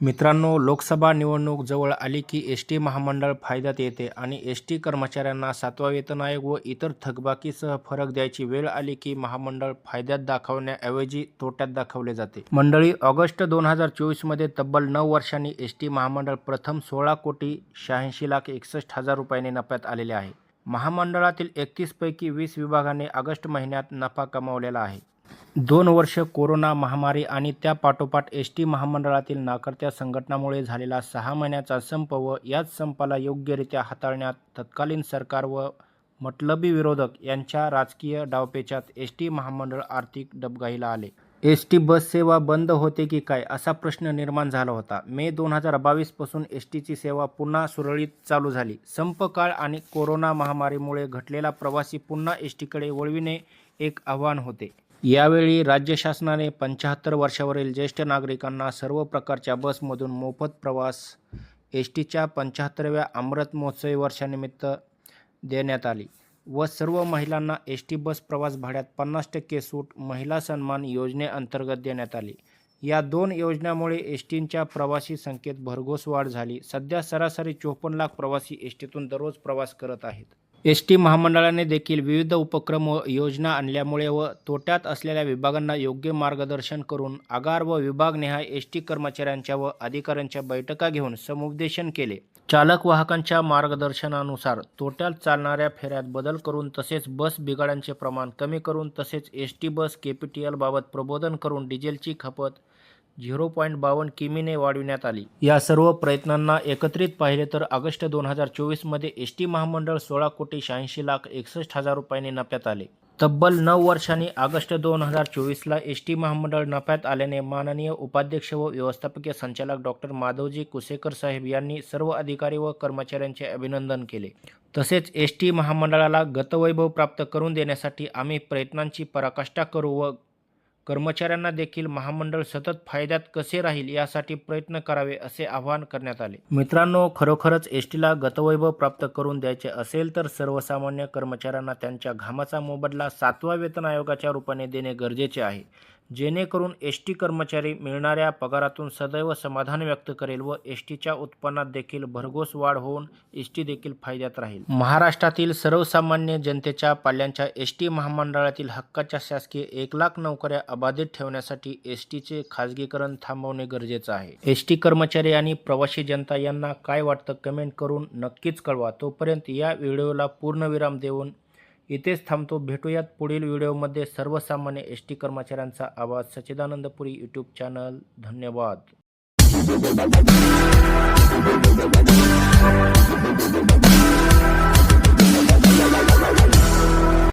मित्रांनो लोकसभा निवडणूक जवळ आली की एस टी महामंडळ फायद्यात येते आणि एस टी कर्मचाऱ्यांना सातवा वेतन आयोग व इतर थकबाकीसह फरक द्यायची वेळ आली की महामंडळ फायद्यात दाखवण्याऐवजी तोट्यात दाखवले जाते. मंडळी ऑगस्ट दोन हजार चोवीसमध्ये तब्बल नऊ वर्षांनी एस टी महामंडळ प्रथम सोळा कोटी शहाऐंशी लाख एकसष्ट हजार रुपयांनी नफ्यात आलेले आहे. महामंडळातील एकतीसपैकी वीस विभागाने ऑगस्ट महिन्यात नफा कमावलेला आहे. दोन वर्ष कोरोना महामारी आणि त्या पाठोपाठ एस टी महामंडळातील नाकर्त्या संघटनामुळे झालेला सहा महिन्याचा संप व याच संपाला योग्यरित्या हाताळण्यात तत्कालीन सरकार व मतलबी विरोधक यांच्या राजकीय डावपेचात एस टी महामंडळ आर्थिक डबघाईला आले. एस टी बस सेवा बंद होते की काय असा प्रश्न निर्माण झाला होता. मे दोन हजार बावीसपासून एस टीची सेवा पुन्हा सुरळीत चालू झाली. संप काळ आणि कोरोना महामारीमुळे घटलेला प्रवासी पुन्हा एस टीकडे वळविणे एक आव्हान होते. यावेळी राज्य शासनाने पंच्याहत्तर वर्षावरील ज्येष्ठ नागरिकांना सर्व प्रकारच्या बसमधून मोफत प्रवास एस टीच्या पंच्याहत्तराव्या अमृत महोत्सवी वर्षानिमित्त देण्यात आली व सर्व महिलांना एस टी बस प्रवास भाड्यात पन्नास टक्के सूट महिला सन्मान योजनेअंतर्गत देण्यात आली. या दोन योजनांमुळे एस टीच्या प्रवासी संख्येत भरघोस वाढ झाली. सध्या सरासरी चोपन्न लाख प्रवासी एस टीतून दररोज प्रवास करत आहेत. एस टी महामंडळाने देखील विविध उपक्रम व योजना आणल्यामुळे व तोट्यात असलेल्या विभागांना योग्य मार्गदर्शन करून आगार व विभागनिहाय एस टी कर्मचाऱ्यांच्या व अधिकाऱ्यांच्या बैठका घेऊन समुपदेशन केले. चालक वाहकांच्या मार्गदर्शनानुसार तोट्यात चालणाऱ्या फेऱ्यात बदल करून तसेच बस बिघाडांचे प्रमाण कमी करून तसेच S T bus K P T एलबाबत प्रबोधन करून डिझेलची खपत झिरो पॉईंट बावन्न किमीने वाढविण्यात आली. या सर्व प्रयत्नांना एकत्रित पाहिले तर ऑगस्ट दोन हजार चोवीसमध्ये एस टी महामंडळ सोळा कोटी शहाऐंशी लाख एकसष्ट हजार रुपयांनी नफ्यात आले. तब्बल नऊ वर्षांनी ऑगस्ट दोन हजार चोवीसला एस टी महामंडळ नफ्यात आल्याने माननीय उपाध्यक्ष व व्यवस्थापकीय संचालक डॉक्टर माधवजी कुसेकर साहेब यांनी सर्व अधिकारी व कर्मचाऱ्यांचे अभिनंदन केले. तसेच एस टी महामंडळाला गतवैभव प्राप्त करून देण्यासाठी आम्ही प्रयत्नांची पराकाष्ठा करू व कर्मचाऱ्यांना देखील महामंडळ सतत फायद्यात कसे राहील यासाठी प्रयत्न करावे असे आवाहन करण्यात आले. मित्रांनो खरोखरच एस टीला गतवैभव प्राप्त करून द्यायचे असेल तर सर्वसामान्य कर्मचाऱ्यांना त्यांच्या घामाचा मोबदला सातवा वेतन आयोगाच्या रूपाने देणे गरजेचे आहे. जेणेकरून एस टी कर्मचारी मिळणाऱ्या पगारातून सदैव समाधान व्यक्त करेल व एस टीच्या उत्पन्नात देखील भरघोस वाढ होऊन एस टी देखील फायद्यात राहील. महाराष्ट्रातील सर्वसामान्य जनतेच्या पाल्यांच्या एस टी महामंडळातील हक्काच्या शासकीय एक लाख नोकऱ्या अबाधित ठेवण्यासाठी एस टीचे खाजगीकरण थांबवणे गरजेचं आहे. एस टी कर्मचारी आणि प्रवासी जनता यांना काय वाटतं कमेंट करून नक्कीच कळवा. तोपर्यंत या व्हिडिओला पूर्णविराम देऊन इथेच थांबतो. भेटूयात पुढील व्हिडिओमध्ये. सर्वसामान्य एस टी कर्मचाऱ्यांचा आवाज सच्चिदानंदपुरी यूट्यूब चॅनल धन्यवाद.